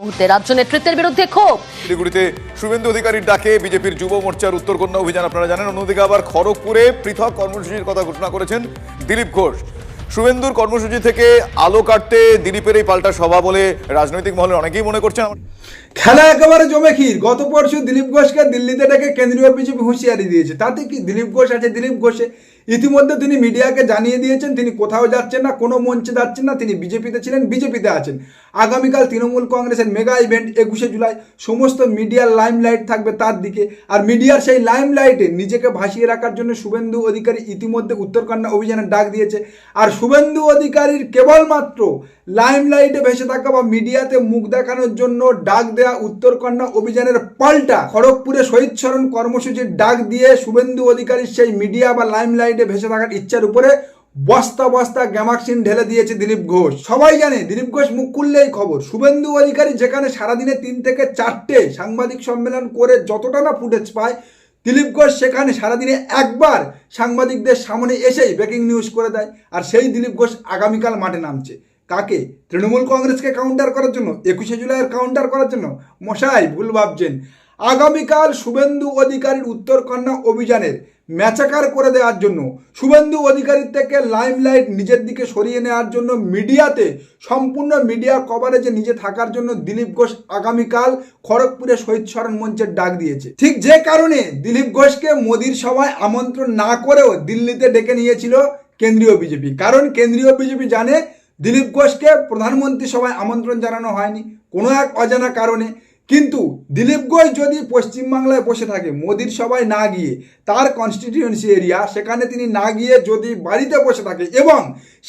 মুহূর্তে রাজ্য নেতৃত্বের বিরুদ্ধে ক্ষোভ। শিলিগুড়িতে শুভেন্দু অধিকারীর ডাকে বিজেপির যুব মোর্চার উত্তরকন্যা অভিযান আপনারা জানেন। অন্যদিকে আবার খড়গপুরে পৃথক কর্মসূচির কথা ঘোষণা করেছেন দিলীপ ঘোষ। শুভেন্দুর কর্মসূচি থেকে আলো কাটতে দিলীপের এই পাল্টা সভা বলে রাজনৈতিক মহলে অনেকেই মনে করছেন। খেলা একেবারে জমে ক্ষীর। গত পরশু দিলীপ ঘোষকে দিল্লিতে ডেকে কেন্দ্রীয় বিজেপি হুঁশিয়ারি দিয়েছে। তাতে কি দিলীপ ঘোষ আছে? দিলীপ ঘোষে ইতিমধ্যে তিনি মিডিয়াকে জানিয়ে দিয়েছেন, তিনি কোথাও যাচ্ছেন না, কোনো মঞ্চে যাচ্ছেন না, তিনি বিজেপিতে ছিলেন, বিজেপিতে আছেন। আগামীকাল তৃণমূল কংগ্রেসের মেগা ইভেন্ট একুশে জুলাই। সমস্ত মিডিয়ার লাইমলাইট থাকবে তার দিকে। আর মিডিয়ার সেই লাইমলাইটে নিজেকে ভাসিয়ে রাখার জন্য শুভেন্দু অধিকারী ইতিমধ্যে উত্তরকন্যা অভিযানের ডাক দিয়েছে। আর শুভেন্দু অধিকারীর কেবলমাত্র লাইমলাইটে ভেসে থাকা বা মিডিয়াতে মুখ দেখানোর জন্য ডাক দেয়া উত্তরকন্যা অভিযানের পাল্টা খড়গপুরে শহীদ স্মরণ কর্মসূচির ডাক দিয়ে শুভেন্দু অধিকারীর সেই মিডিয়া বা লাইমলাইটে ভেসে থাকার ইচ্ছার উপরে বস্তা বস্তা গ্যামাক্সিন ঢেলে দিয়েছে দিলীপ ঘোষ। সবাই জানে দিলীপ ঘোষ মুখ খুললেই খবর। শুভেন্দু অধিকারী যেখানে সারাদিনে তিন থেকে চারটে সাংবাদিক সম্মেলন করে যতটা না ফুটেজ পায়, দিলীপ ঘোষ সেখানে সারাদিনে একবার সাংবাদিকদের সামনে এসেই ব্রেকিং নিউজ করে দেয়। আর সেই দিলীপ ঘোষ আগামীকাল মাঠে নামছে। কাকে? তৃণমূল কংগ্রেসকে কাউন্টার করার জন্য, একুশে জুলাইয়ের কাউন্টার করার জন্য? মশাই, ভুল ভাবছেন। আগামীকাল শুভেন্দু অধিকারীর উত্তরকন্যা অভিযানের ম্যাচাকার করে দেওয়ার জন্য, শুভেন্দু অধিকারীর থেকে লাইমলাইট নিজের দিকে সরিয়ে নেওয়ার জন্য মিডিয়াতে, সম্পূর্ণ মিডিয়া কভারেজে নিজে থাকার জন্য দিলীপ ঘোষ আগামীকাল খড়গপুরে শহীদ স্মরণ মঞ্চের ডাক দিয়েছে। ঠিক যে কারণে দিলীপ ঘোষকে মোদির সভায় আমন্ত্রণ না করেও দিল্লিতে ডেকে নিয়েছিল কেন্দ্রীয় বিজেপি। কারণ কেন্দ্রীয় বিজেপি জানে দিলীপ ঘোষকে প্রধানমন্ত্রী সভায় আমন্ত্রণ জানানো হয়নি, কোনো এক অজানা কারণে। কিন্তু দিলীপ ঘোষ যদি পশ্চিমবাংলায় বসে থাকে, মোদির সভায় না গিয়ে, তার কনস্টিটিউয়েন্সি এরিয়া সেখানে তিনি না গিয়ে যদি বাড়িতে বসে থাকে এবং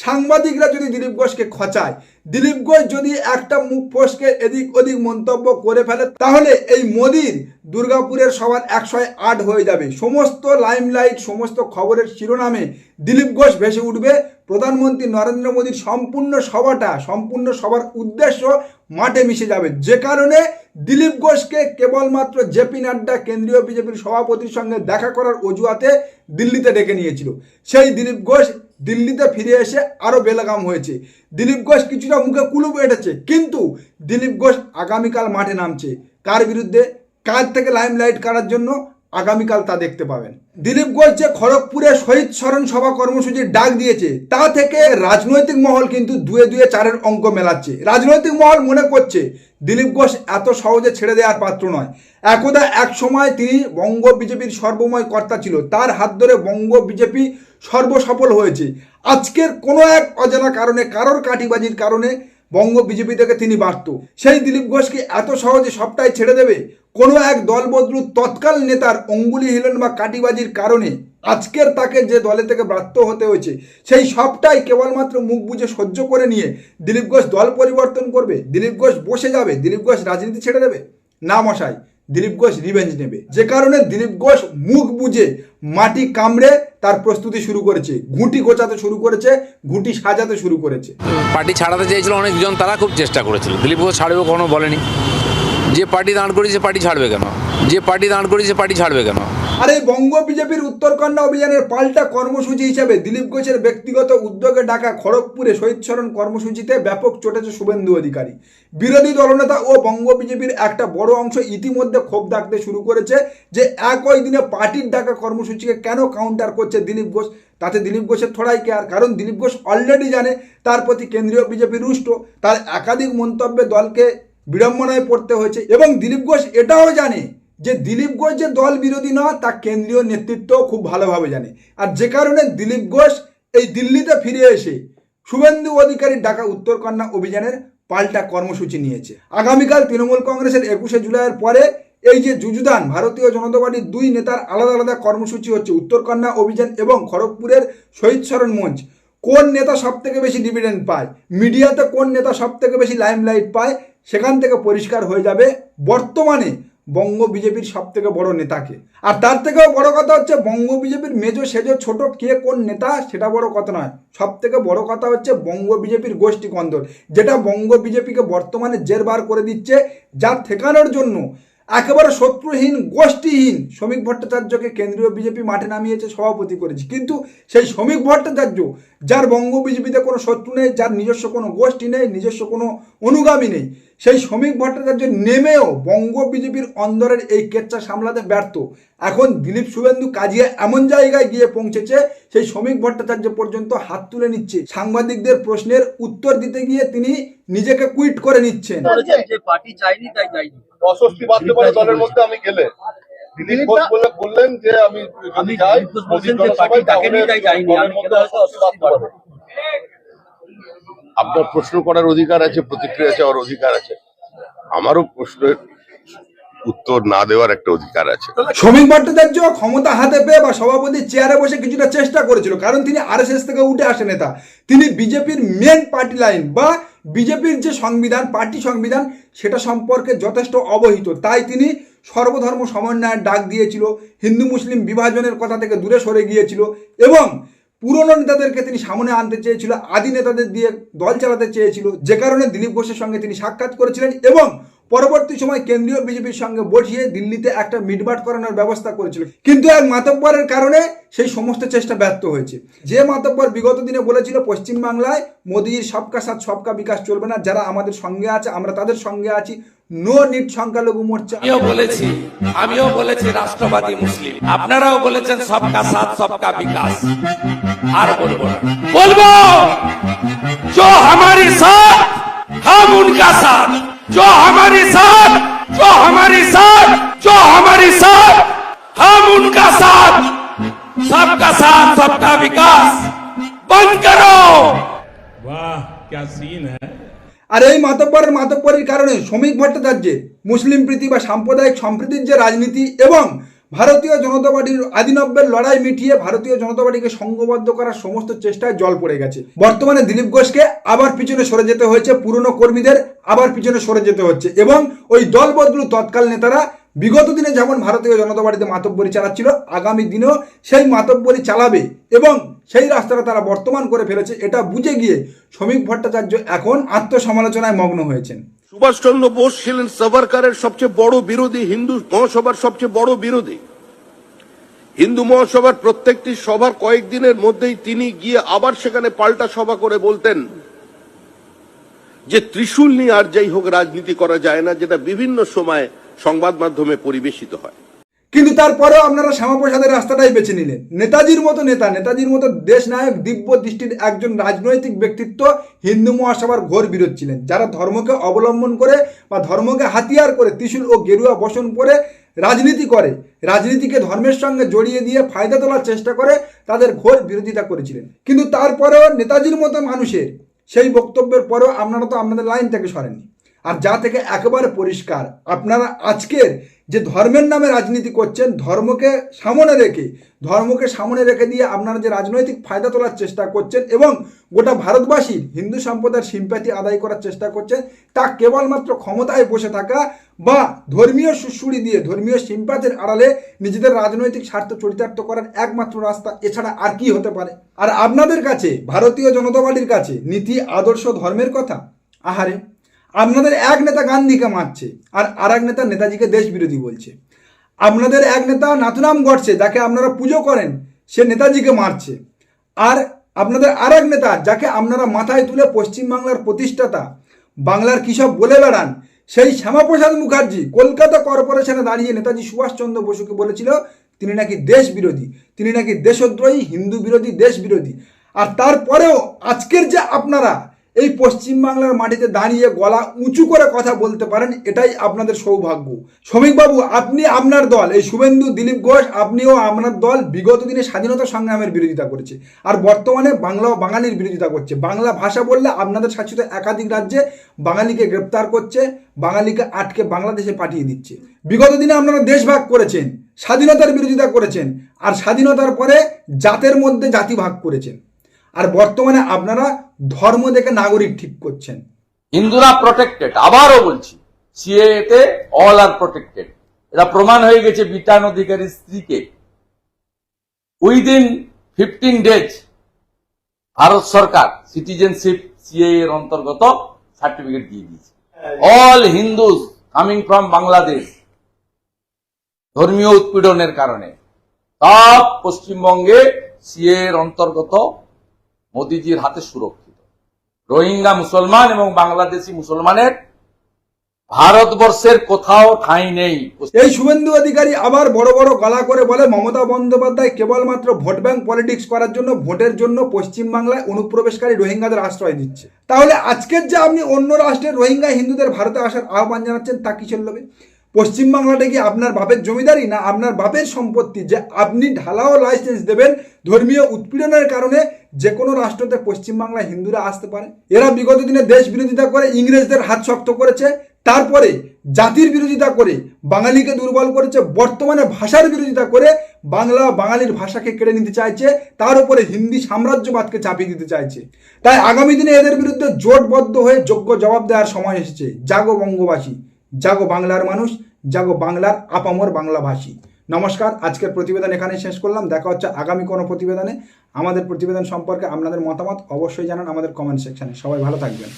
সাংবাদিকরা যদি দিলীপ ঘোষকে খচায়, দিলীপ ঘোষ যদি একটা মুখ ফসকে এদিক ওদিক মন্তব্য করে ফেলে, তাহলে এই মোদির দুর্গাপুরের সবার একশো আট হয়ে যাবে। সমস্ত লাইমলাইট সমস্ত খবরের শিরোনামে দিলীপ ঘোষ ভেসে উঠবে। প্রধানমন্ত্রী নরেন্দ্র মোদীর সম্পূর্ণ সভাটা, সম্পূর্ণ সবার উদ্দেশ্য মাঠে মিশে যাবে। যে কারণে দিলীপ ঘোষকে কেবলমাত্র জেপি নাড্ডা কেন্দ্রীয় বিজেপির সভাপতির সঙ্গে দেখা করার অজুহাতে দিল্লিতে ডেকে নিয়েছিল। সেই দিলীপ ঘোষ দিল্লিতে ফিরে এসে আরও বেলাগাম হয়েছে। দিলীপ ঘোষ কিছুটা মুখে কুলুপ এঁটেছে, কিন্তু দিলীপ ঘোষ আগামীকাল মাঠে নামছে। কার বিরুদ্ধে? কার থেকে লাইমলাইট কাটার জন্য আগামীকাল তা দেখতে পাবেন। দিলীপ ঘোষ যে খড়গপুরে শহীদ স্মরণ সভা কর্মসূচির ডাক দিয়েছে। তা থেকে রাজনৈতিক মহল কিন্তু দুয়ে দুয়ে চারের অঙ্ক মেলাচ্ছে। রাজনৈতিক মহল মনে করছে, দিলীপ ঘোষ এত সহজে ছেড়ে দেওয়ার পাত্র নয়। একদা এক সময় তিনি বঙ্গ বিজেপির সর্বময় কর্তা ছিল। তার হাত ধরে বঙ্গ বিজেপি সর্বসফল হয়েছে। আজকের কোনো এক অজানা কারণে, কারোর কাটিবাজির কারণে বঙ্গ বিজেপি থেকে তিনি বাড়ত। সেই দিলীপ ঘোষকে এত সহজে সবটাই ছেড়ে দেবে? কোনো এক দলবদলু তৎকাল নেতার অঙ্গুলি হিলন বা কাটিবাজির কারণে আজকের তাকে যে দলে থেকে ব্রাত্য হতে হয়েছে, সেই সবটাই কেবলমাত্র মুখ বুঝে সহ্য করে নিয়ে দিলীপ ঘোষ দল পরিবর্তন করবে? দিলীপ ঘোষ বসে যাবে? দিলীপ ঘোষ রাজনীতি ছেড়ে দেবে? না মশাই দিলীপ ঘোষ রিভেঞ্জ নেবে। যে কারণে দিলীপ ঘোষ মুখ বুঝে মাটি কামড়ে তার প্রস্তুতি শুরু করেছে। ঘুঁটি গোচাতে শুরু করেছে, ঘুঁটি সাজাতে শুরু করেছে। পার্টি ছাড়াতে চেয়েছিল অনেকজন, তারা খুব চেষ্টা করেছিল। দিলীপ ঘোষ ছাড়বে কোনো বলেনি। যে পার্টি দাঁড় করিয়েছে পার্টি ছাড়বে কেন? যে পার্টি দাঁড় করিয়েছে পার্টি ছাড়বে কেন? আর বঙ্গ বিজেপির উত্তরকন্যা অভিযানের পাল্টা কর্মসূচি হিসেবে দিলীপ ঘোষের ব্যক্তিগত উদ্যোগে ডাকা খড়গপুরে শহীদ স্মরণ কর্মসূচিতে ব্যাপক চটেছে শুভেন্দু অধিকারী। বিরোধী দলনেতা ও বঙ্গ বিজেপির একটা বড় অংশ ইতিমধ্যে ক্ষোভ ডাকতে শুরু করেছে যে একই দিনে পার্টির ডাকা কর্মসূচিকে কেন কাউন্টার করছে দিলীপ ঘোষ? তাতে দিলীপ ঘোষের থোড়াই কেয়ার কারণ দিলীপ ঘোষ অলরেডি জানে তার প্রতি কেন্দ্রীয় বিজেপি রুষ্ট। তার একাধিক মন্তব্যে দলকে বিড়ম্বনায় পড়তে হয়েছে। এবং দিলীপ ঘোষ এটাও জানে যে দিলীপ ঘোষ যে দল বিরোধী নয়, তা কেন্দ্রীয় নেতৃত্ব খুব ভালোভাবে জানে। আর যে কারণে দিলীপ ঘোষ এই দিল্লিতে ফিরে এসে শুভেন্দু অধিকারীর ডাকা উত্তরকন্যা অভিযানের পাল্টা কর্মসূচি নিয়েছে। আগামীকাল তৃণমূল কংগ্রেসের একুশে জুলাইয়ের পরে এই যে যুযুদান ভারতীয় জনতা পার্টির দুই নেতার আলাদা আলাদা কর্মসূচি হচ্ছে, উত্তরকন্যা অভিযান এবং খড়গপুরের শহীদ স্মরণ মঞ্চ। কোন নেতা সব থেকে বেশি ডিভিডেন্ড পায়? মিডিয়াতে কোন নেতা সব থেকে বেশি লাইমলাইট পায়? সেখান থেকে পরিষ্কার হয়ে যাবে বর্তমানে বঙ্গ বিজেপির সব থেকে বড় নেতাকে। আর তার থেকেও বড় কথা হচ্ছে বঙ্গ বিজেপির মেজো সেজো ছোট কে কোন নেতা সেটা বড় কথা নয়। সব থেকে বড় কথা হচ্ছে বঙ্গ বিজেপির গোষ্ঠী কন্দর যেটা বঙ্গ বিজেপিকে বর্তমানে জেরবার করে দিচ্ছে যা ঠেকানোর জন্য একেবারে শত্রুহীন, গোষ্ঠীহীন শ্রমিক ভট্টাচার্যকে কেন্দ্রীয় বিজেপি মাঠে নামিয়েছে, সভাপতি করেছে। কিন্তু সেই শ্রমিক ভট্টাচার্য, যার বঙ্গ বিজেপিতে কোনো শত্রু নেই, যার নিজস্ব কোনো গোষ্ঠী নেই, নিজস্ব কোনো অনুগামী নেই সেই শ্রমিক ভট্টাচার্য নেমেও বঙ্গ বিজেপির অন্দরের এই কেচ্চা সামলাতে ব্যর্থ। এখন দিলীপ শুভেন্দু কাজিয়া এমন জায়গায় গিয়ে পৌঁছেছে সেই শ্রমিক ভট্টাচার্য পর্যন্ত হাত তুলে নিচ্ছে। সাংবাদিকদের প্রশ্নের উত্তর দিতে গিয়ে তিনি নিজেকে কুইট করে নিচ্ছেন। পার্টি চাইনি তাই যাইনি অস্বস্তি বাড়তে পারে দলের মধ্যে আমি গেলে। দিলীপ ঘোষ বলে- বললেন যে আমি আমি যাই আপনার প্রশ্ন করার অধিকার আছে, প্রতিক্রিয়া চাওয়ার অধিকার আছে। আমারও প্রশ্নের উত্তর না দেওয়ার একটা অধিকার আছে। শ্রমিক ভট্টাচার্য ক্ষমতা হাতে পেয়ে বা সভাপতি চেয়ারে বসে কিছুটা চেষ্টা করেছিল, কারণ তিনি আরএসএস থেকে উঠে আসে নেতা। তিনি বিজেপির মেন পার্টি লাইন বা বিজেপির যে সংবিধান পার্টি সংবিধান, সেটা সম্পর্কে যথেষ্ট অবহিত। তাই তিনি সর্বধর্ম সমন্বয়ের ডাক দিয়েছিল হিন্দু মুসলিম বিভাজনের কথা থেকে দূরে সরে গিয়েছিল এবং পুরনো নেতাদেরকে তিনি সামনে আনতে চেয়েছিল, আদি নেতাদের দিয়ে দল চালাতে চেয়েছিল। যে কারণে দিলীপ ঘোষের সঙ্গে তিনি সাক্ষাৎ করেছিলেন এবং পরবর্তী সময় কেন্দ্রীয় বিজেপির সঙ্গে বসিয়ে দিল্লিতে একটা মিটমাট করানোর ব্যবস্থা করেছিল কিন্তু এক মাতব্বরের কারণে সেই সমস্ত চেষ্টা ব্যর্থ হয়েছে যে মাতব্বর বিগত দিনে বলেছিল পশ্চিমবাংলায় মোদির সবকা সাথ সবকা বিকাশ চলবে না যারা আমাদের সঙ্গে আছে আমরা তাদের সঙ্গে আছি নো নিট সংখ্যালঘু মোর্চা আমিও বলেছি আমিও বলেছি রাষ্ট্রবাদী মুসলিম আপনারাও বলেছেন সবকা সাথ সবকা বিকাশ আর বলবো না বলবো जो हमारी साथ हम उनका साथ जो हमारी साथ जो हमारी साथ जो हमारी साथ हम उनका साथ सबका साथ सबका विकास बंद करो वाह क्या सीन है আর এই মাতব্বরের মাতব্বরের কারণে শ্রমিক ভট্টাচার্যের মুসলিম প্রীতি বা সাম্প্রদায়িক সম্প্রীতির যে রাজনীতি এবং ভারতীয় জনতা পার্টির আদিনব্যের লড়াই মিটিয়ে ভারতীয় জনতা পার্টিকে সংঘবদ্ধ করার সমস্ত চেষ্টায় জল পড়ে গেছে। বর্তমানে দিলীপ ঘোষকে আবার পিছনে সরে যেতে হয়েছে, পুরনো কর্মীদের আবার পিছনে সরে যেতে হচ্ছে এবং ওই দল বদলু তৎকাল নেতারা বিগত দিনে যেমন ভারতীয় জনতা পার্টিতে মাতব্বরি চালাচ্ছিল, আগামী দিনেও সেই মাতব্বরি চালাবে এবং সেই রাস্তাটা তারা বর্তমান করে ফেলেছে, এটা বুঝে গিয়ে শ্রমিক ভট্টাচার্য এখন আত্মসমালোচনায় মগ্ন হয়েছেন। সুভাষচন্দ্র বোস ছিলেন সাভারকারের সবচেয়ে বড় বিরোধী, হিন্দু মহাসভার সবচেয়ে বড় বিরোধী। হিন্দু মহাসভার প্রত্যেকটি সভার কয়েকদিনের মধ্যেই তিনি গিয়ে আবার সেখানে পাল্টা সভা করে বলতেন যে ত্রিশূল নিয়ে আর যাই হোক রাজনীতি করা যায় না, যেটা বিভিন্ন সময় সংবাদ মাধ্যমে পরিবেশিত হয়। কিন্তু তারপরেও আপনারা শ্যামাপ্রসাদের রাস্তাটাই বেছে নিলেন। নেতাজির মতো নেতা, নেতাজির মতো দেশ নায়ক দিব্য দৃষ্টির একজন রাজনৈতিক ব্যক্তিত্ব হিন্দু মহাসভার ঘোর বিরোধ ছিলেন, যারা ধর্মকে অবলম্বন করে বা ধর্মকে হাতিয়ার করে ত্রিশূল ও গেরুয়া বসন পরে রাজনীতি করে, রাজনীতিকে ধর্মের সঙ্গে জড়িয়ে দিয়ে ফায়দা তোলার চেষ্টা করে তাদের ঘোর বিরোধিতা করেছিলেন। কিন্তু তারপরেও নেতাজির মতো মানুষের সেই বক্তব্যের পরেও আপনারা তো আপনাদের লাইন থেকে সরেননি। আর যা থেকে একেবারে পরিষ্কার, আপনারা আজকের যে ধর্মের নামে রাজনীতি করছেন, ধর্মকে সামনে রেখে, ধর্মকে সামনে রেখে দিয়ে আপনারা যে রাজনৈতিক ফায়দা তোলার চেষ্টা করছেন এবং গোটা ভারতবাসী হিন্দু সম্প্রদায়ের সিম্প্যাথি আদায় করার চেষ্টা করছেন, তা কেবলমাত্র ক্ষমতায় বসে থাকা বা ধর্মীয় সুশুড়ি দিয়ে, ধর্মীয় সিম্প্যাথির আড়ালে নিজেদের রাজনৈতিক স্বার্থ চরিতার্থ করার একমাত্র রাস্তা, এছাড়া আর কি হতে পারে? আর আপনাদের কাছে, ভারতীয় জনতা পার্টির কাছে, নীতি, আদর্শ, ধর্মের কথা? আহারে! আপনাদের এক নেতা গান্ধীকে মারছে আর আর এক নেতা নেতাজিকে দেশ বিরোধী বলছে। আপনাদের এক নেতা নাথুরাম গডসে যাকে আপনারা পুজো করেন, সে নেতাজিকে মারছে। আর আপনাদের আর এক নেতা, যাকে আপনারা মাথায় তুলে পশ্চিমবাংলার প্রতিষ্ঠাতা, বাংলার কৃষক বলে বেড়ান, সেই শ্যামাপ্রসাদ মুখার্জি কলকাতা কর্পোরেশনে দাঁড়িয়ে নেতাজি সুভাষচন্দ্র বসুকে বলেছিল, তিনি নাকি দেশ বিরোধী তিনি নাকি দেশদ্রোহী, হিন্দু বিরোধী দেশ বিরোধী আর তারপরেও আজকের যে আপনারা এই পশ্চিমবাংলার মাটিতে দাঁড়িয়ে গলা উঁচু করে কথা বলতে পারেন, এটাই আপনাদের সৌভাগ্য। শ্রমিকবাবু, আপনি আপনার দল, এই শুভেন্দু, দিলীপ ঘোষ, আপনিও আপনার দল বিগত দিনে স্বাধীনতা সংগ্রামের বিরোধিতা করেছে। আর বর্তমানে বাংলা বাঙালির বিরোধিতা করছে। বাংলা ভাষা বললে আপনাদের শাসিত একাধিক রাজ্যে বাঙালিকে গ্রেপ্তার করছে, বাঙালিকে আটকে বাংলাদেশে পাঠিয়ে দিচ্ছে। বিগত দিনে আপনারা দেশভাগ করেছেন, স্বাধীনতার বিরোধিতা করেছেন, আর স্বাধীনতার পরে জাতের মধ্যে জাতি ভাগ করেছেন। আর বর্তমানে আপনারা ধর্ম দেখে নাগরিক ঠিক করছেন। হিন্দুরা প্রোটেক্টেড আবারও বলছি সিএতে অল আর প্রোটেক্টেড এটা প্রমাণ হয়ে গেছে বিটান অধিকারীর স্ত্রীকে। উইদিন ফিফটিন ডেজ ভারত সরকার সিটিজেনশিপ সিএ এর অন্তর্গত সার্টিফিকেট দিয়ে দিয়েছে। All Hindus coming from Bangladesh ধর্মীয় উৎপীড়নের কারণে, সব পশ্চিমবঙ্গে সিএ এর অন্তর্গত মোদিজির হাতে সুরক্ষিত। রোহিঙ্গা মুসলমান এবং বাংলাদেশি মুসলমানের ভারতবর্ষের কোথাও ঠাঁই নেই। এই শুভেন্দু অধিকারী আবার বড় বড় গলা করে বলে, মমতা বন্দ্যোপাধ্যায় কেবলমাত্র ভোট ব্যাংক পলিটিক্স করার জন্য, ভোটের জন্য পশ্চিমবাংলায় অনুপ্রবেশকারী রোহিঙ্গাদের আশ্রয় দিচ্ছে। তাহলে আজকের যে আপনি অন্য রাষ্ট্রের রোহিঙ্গা হিন্দুদের ভারতে আসার আহ্বান জানাচ্ছেন, তা কি চলবে পশ্চিমবাংলাটা কি আপনার বাপের জমিদারি না আপনার বাপের সম্পত্তি? যে আপনি ঢালাও লাইসেন্স দেবেন ধর্মীয় উৎপীড়নের কারণে যে কোনো রাষ্ট্রতে পশ্চিমবাংলায় হিন্দুরা আসতে পারে। এরা বিগত দিনে দেশ বিরোধিতা করে ইংরেজদের হাত শক্ত করেছে। তারপরে জাতির বিরোধিতা করে বাঙালিকে দুর্বল করেছে। বর্তমানে ভাষার বিরোধিতা করে বাংলা বাঙালির ভাষাকে কেড়ে নিতে চাইছে। তার উপরে হিন্দি সাম্রাজ্যবাদকে চাপিয়ে দিতে চাইছে। তাই আগামী দিনে এদের বিরুদ্ধে জোটবদ্ধ হয়ে যোগ্য জবাব দেওয়ার সময় এসেছে। জাগো বঙ্গবাসী। জাগো বাংলার মানুষ, জাগো বাংলার আপামর বাংলাভাষী। নমস্কার, আজকের প্রতিবেদন এখানে শেষ করলাম। দেখা হচ্ছে আগামী কোনো প্রতিবেদনে। আমাদের প্রতিবেদন সম্পর্কে আপনাদের মতামত অবশ্যই জানান আমাদের কমেন্ট সেকশানে সবাই ভালো থাকবেন।